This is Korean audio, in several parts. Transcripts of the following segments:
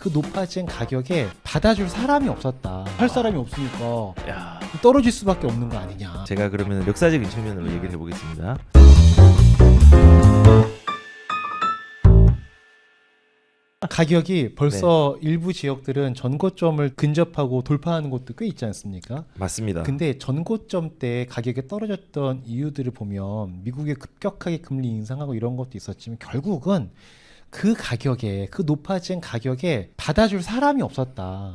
그 높아진 가격에 받아줄 사람이 없었다. 할 사람이 없으니까 야, 떨어질 수밖에 없는 거 아니냐. 제가 그러면 역사적인 측면으로 얘기를 해보겠습니다. 가격이 벌써 일부 지역들은 전고점을 근접하고 돌파하는 곳도 꽤 있지 않습니까? 맞습니다. 근데 전고점 때 가격이 떨어졌던 이유들을 보면 미국의 급격하게 금리 인상하고 이런 것도 있었지만 결국은 그 가격에 그 높아진 가격에 받아줄 사람이 없었다.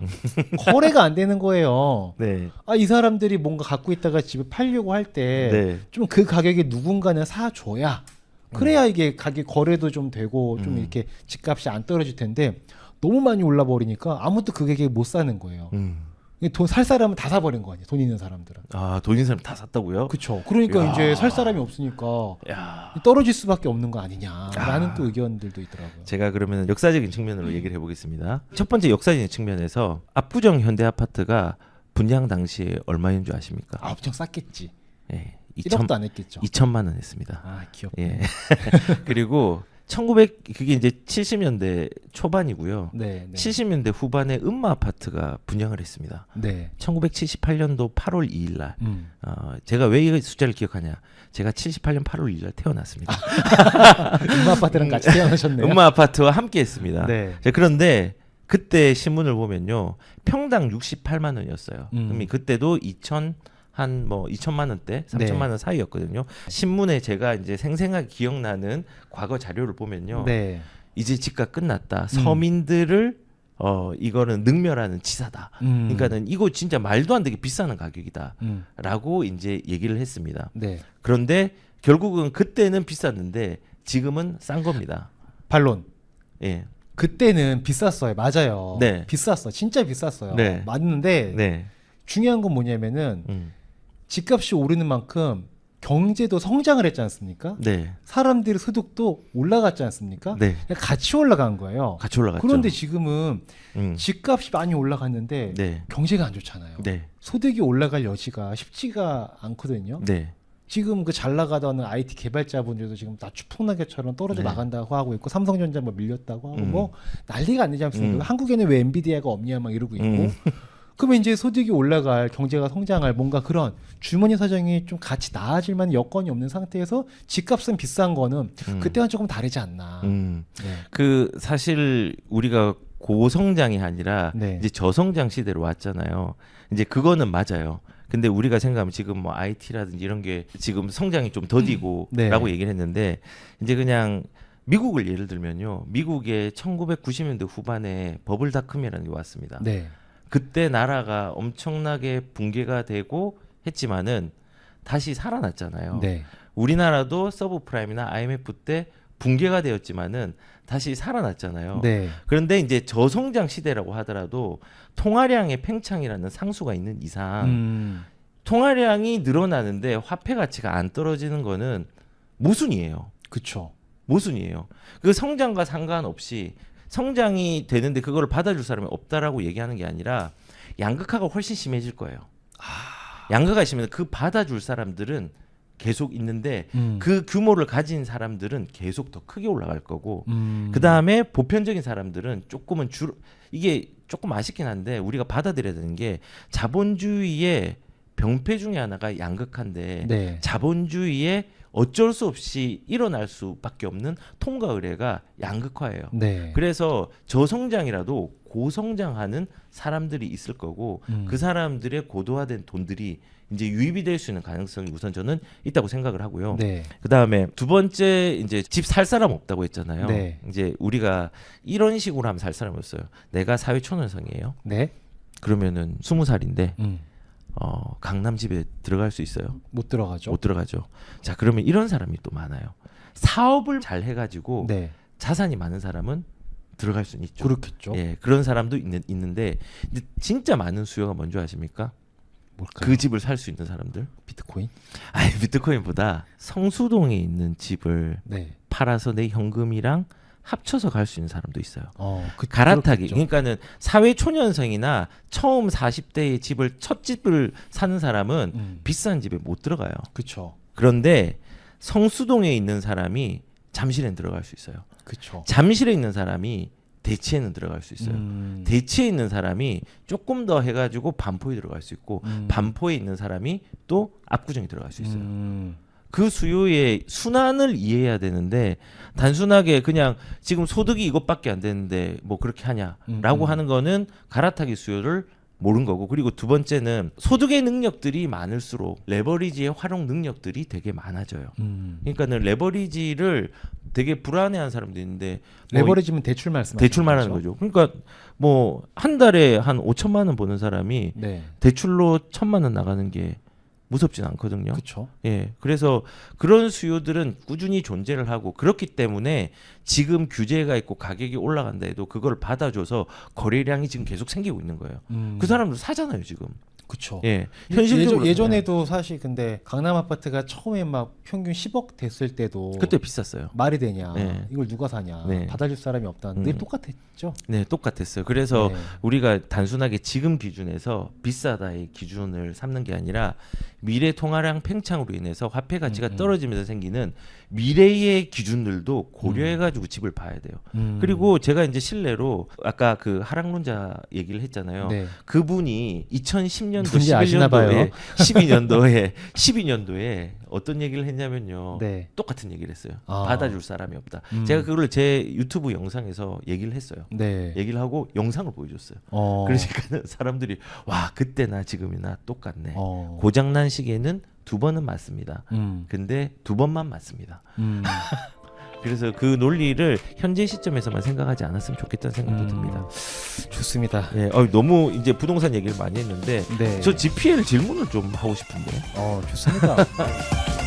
거래가 안 되는 거예요. 네, 아 이 사람들이 뭔가 갖고 있다가 집에 팔려고 할때좀 네, 그 가격에 누군가는 사줘야 그래야 이게 가격 거래도 좀 되고 좀 음. 이렇게 집값이 안 떨어질 텐데 너무 많이 올라 버리니까 아무도 그 가격에 못 사는 거예요. 음. 돈 살 사람은 다 사버린 거 아니에요. 돈 있는 사람들은. 아, 돈 있는 사람 다 샀다고요? 그렇죠. 그러니까 야. 이제 살 사람이 없으니까 야, 떨어질 수밖에 없는 거 아니냐라는 아. 또 의견들도 있더라고요. 제가 그러면 역사적인 측면으로 얘기를 해보겠습니다. 첫 번째 역사적인 측면에서 압구정 현대 아파트가 분양 당시에 얼마인 줄 아십니까? 아, 엄청 쌌겠지. 예, 2천, 1억도 안 했겠죠. 2천만 원 했습니다. 아, 귀엽네. 예. 그리고 1900 그게 이제 70년대 초반이고요. 네, 네. 70년대 후반에 음마 아파트가 분양을 했습니다. 네. 1978년도 8월 2일 날. 음. 어, 제가 왜 이 숫자를 기억하냐? 제가 78년 8월 2일 날 태어났습니다. 엄마 아빠들랑 같이 태어나셨네요. 음마 아파트와 함께 했습니다. 네. 자, 그런데 그때 신문을 보면요. 평당 68만 원이었어요. 음. 그럼 그때도 2천 한 뭐 2천만 원대, 3천만 네. 원 사이였거든요. 신문에 제가 이제 생생하게 기억나는 과거 자료를 보면요. 네. 이제 집값 끝났다. 서민들을 어 이거는 능멸하는 치사다. 음. 그러니까는 이거 진짜 말도 안 되게 비싸는 가격이다. 음. 라고 이제 얘기를 했습니다. 네. 그런데 결국은 그때는 비쌌는데 지금은 싼 겁니다. 반론. 예. 그때는 비쌌어요. 맞아요. 네. 비쌌어. 진짜 비쌌어요. 네. 맞는데 네. 중요한 건 뭐냐면은 음. 집값이 오르는 만큼 경제도 성장을 했지 않습니까? 네. 사람들의 소득도 올라갔지 않습니까? 네. 같이 올라간 거예요. 같이 올라갔죠. 그런데 지금은 음. 집값이 많이 올라갔는데 네. 경제가 안 좋잖아요. 네. 소득이 올라갈 여지가 쉽지가 않거든요. 네. 지금 그 잘 나가던 IT 개발자분들도 지금 다 추풍낙엽처럼 떨어져 네. 나간다고 하고 있고 삼성전자 뭐 밀렸다고 하고 음. 뭐 난리가 안 되지 않습니까? 음. 한국에는 왜 엔비디아가 없냐 막 이러고 있고 음. 그러면 이제 소득이 올라갈 경제가 성장할 뭔가 그런 주머니 사정이 좀 같이 나아질 만한 여건이 없는 상태에서 집값은 비싼 거는 음. 그때와 조금 다르지 않나. 음. 네. 그 사실 우리가 고성장이 아니라 네. 이제 저성장 시대로 왔잖아요. 이제 그거는 맞아요. 근데 우리가 생각하면 지금 뭐 IT라든지 이런 게 지금 성장이 좀 더디고라고 네. 얘기를 했는데 이제 그냥 미국을 예를 들면요. 미국의 1990년대 후반에 버블닷컴이라는 게 왔습니다. 네. 그때 나라가 엄청나게 붕괴가 되고 했지만은 다시 살아났잖아요. 네. 우리나라도 서브프라임이나 IMF 때 붕괴가 되었지만은 다시 살아났잖아요. 네. 그런데 이제 저성장 시대라고 하더라도 통화량의 팽창이라는 상수가 있는 이상 음. 통화량이 늘어나는데 화폐 가치가 안 떨어지는 거는 모순이에요. 그쵸. 모순이에요. 그 성장과 상관없이 성장이 되는데 그걸 받아줄 사람이 없다라고 얘기하는 게 아니라 양극화가 훨씬 심해질 거예요. 양극화가 심해서 그 받아줄 사람들은 계속 있는데 음. 그 규모를 가진 사람들은 계속 더 크게 올라갈 거고 음. 그 다음에 보편적인 사람들은 조금은 줄 이게 조금 아쉽긴 한데 우리가 받아들여야 되는 게 자본주의의 병폐 중에 하나가 양극화인데 네. 자본주의에 어쩔 수 없이 일어날 수밖에 없는 통과 의례가 양극화예요. 네. 그래서 저성장이라도 고성장하는 사람들이 있을 거고 음. 그 사람들의 고도화된 돈들이 이제 유입이 될 수 있는 가능성이 우선 저는 있다고 생각을 하고요. 네. 그 다음에 두 번째 이제 집 살 사람 없다고 했잖아요. 네. 이제 우리가 이런 식으로 하면 살 사람이 없어요. 내가 사회 초년생이에요. 네. 그러면은 스무 살인데 음. 어, 강남 집에 들어갈 수 있어요? 못 들어가죠. 못 들어가죠. 자 그러면 이런 사람이 또 많아요. 사업을 잘 해가지고 네. 자산이 많은 사람은 들어갈 수는 있죠. 그렇겠죠. 예, 그런 사람도 있는, 있는데 근데 진짜 많은 수요가 뭔지 아십니까? 뭘까요? 그 집을 살 수 있는 사람들. 비트코인? 아니 비트코인보다 성수동에 있는 집을 네. 팔아서 내 현금이랑 합쳐서 갈 수 있는 사람도 있어요. 어, 그, 갈아타기. 그렇겠죠. 그러니까는 사회 초년생이나 처음 40대의 집을 첫 집을 사는 사람은 음. 비싼 집에 못 들어가요. 그쵸. 그런데 성수동에 있는 사람이 잠실에 들어갈 수 있어요. 그쵸. 잠실에 있는 사람이 대치에는 들어갈 수 있어요. 음. 대치에 있는 사람이 조금 더 해가지고 반포에 들어갈 수 있고 음. 반포에 있는 사람이 또 압구정에 들어갈 수 있어요. 음. 그 수요의 순환을 이해해야 되는데 단순하게 그냥 지금 소득이 이것밖에 안 되는데 뭐 그렇게 하냐라고 음, 음. 하는 거는 갈아타기 수요를 모른 거고 그리고 두 번째는 소득의 능력들이 많을수록 레버리지의 활용 능력들이 되게 많아져요. 음. 그러니까는 레버리지를 되게 불안해하는 사람도 있는데 뭐 레버리지면 대출 말씀. 대출 말하는 거죠. 그러니까 뭐 한 달에 한 5천만 원 버는 사람이 네. 대출로 천만 원 나가는 게 무섭진 않거든요. 그렇죠. 예. 그래서 그런 수요들은 꾸준히 존재를 하고 그렇기 때문에 지금 규제가 있고 가격이 올라간다 해도 그걸 받아줘서 거래량이 지금 계속 생기고 있는 거예요. 음. 그 사람들 사잖아요, 지금. 그렇죠. 예. 현실적으로 예전, 에도 사실 근데 강남 아파트가 처음에 막 평균 10억 됐을 때도 그때 비쌌어요. 말이 되냐? 네. 이걸 누가 사냐? 네. 받아줄 사람이 없다. 늘 음. 똑같았죠. 네, 똑같았어요. 그래서 네. 우리가 단순하게 지금 기준에서 비싸다의 기준을 삼는 게 아니라 미래 통화량 팽창으로 인해서 화폐 가치가 음, 음. 떨어지면서 생기는 미래의 기준들도 고려해 가지고 집을 봐야 돼요. 음. 그리고 제가 이제 실례로 아까 그 하락론자 얘기를 했잖아요. 네. 그분이 2010년 도 누군지 아시나 봐요. 11년도에 12년도에 12년도에 어떤 얘기를 했냐면요. 네. 똑같은 얘기를 했어요. 아. 받아줄 사람이 없다. 음. 제가 그걸 제 유튜브 영상에서 얘기를 했어요. 네. 얘기를 하고 영상을 보여줬어요. 어. 그러니까는 사람들이 와 그때나 지금이나 똑같네. 어. 고장난 시계는 두 번은 맞습니다. 음. 근데 두 번만 맞습니다. 음. 그래서 그 논리를 현재 시점에서만 생각하지 않았으면 좋겠다는 생각도 음. 듭니다. 좋습니다. 예, 어, 너무 이제 부동산 얘기를 많이 했는데 네. 저 GPL 질문을 좀 하고 싶은데. 어, 좋습니다.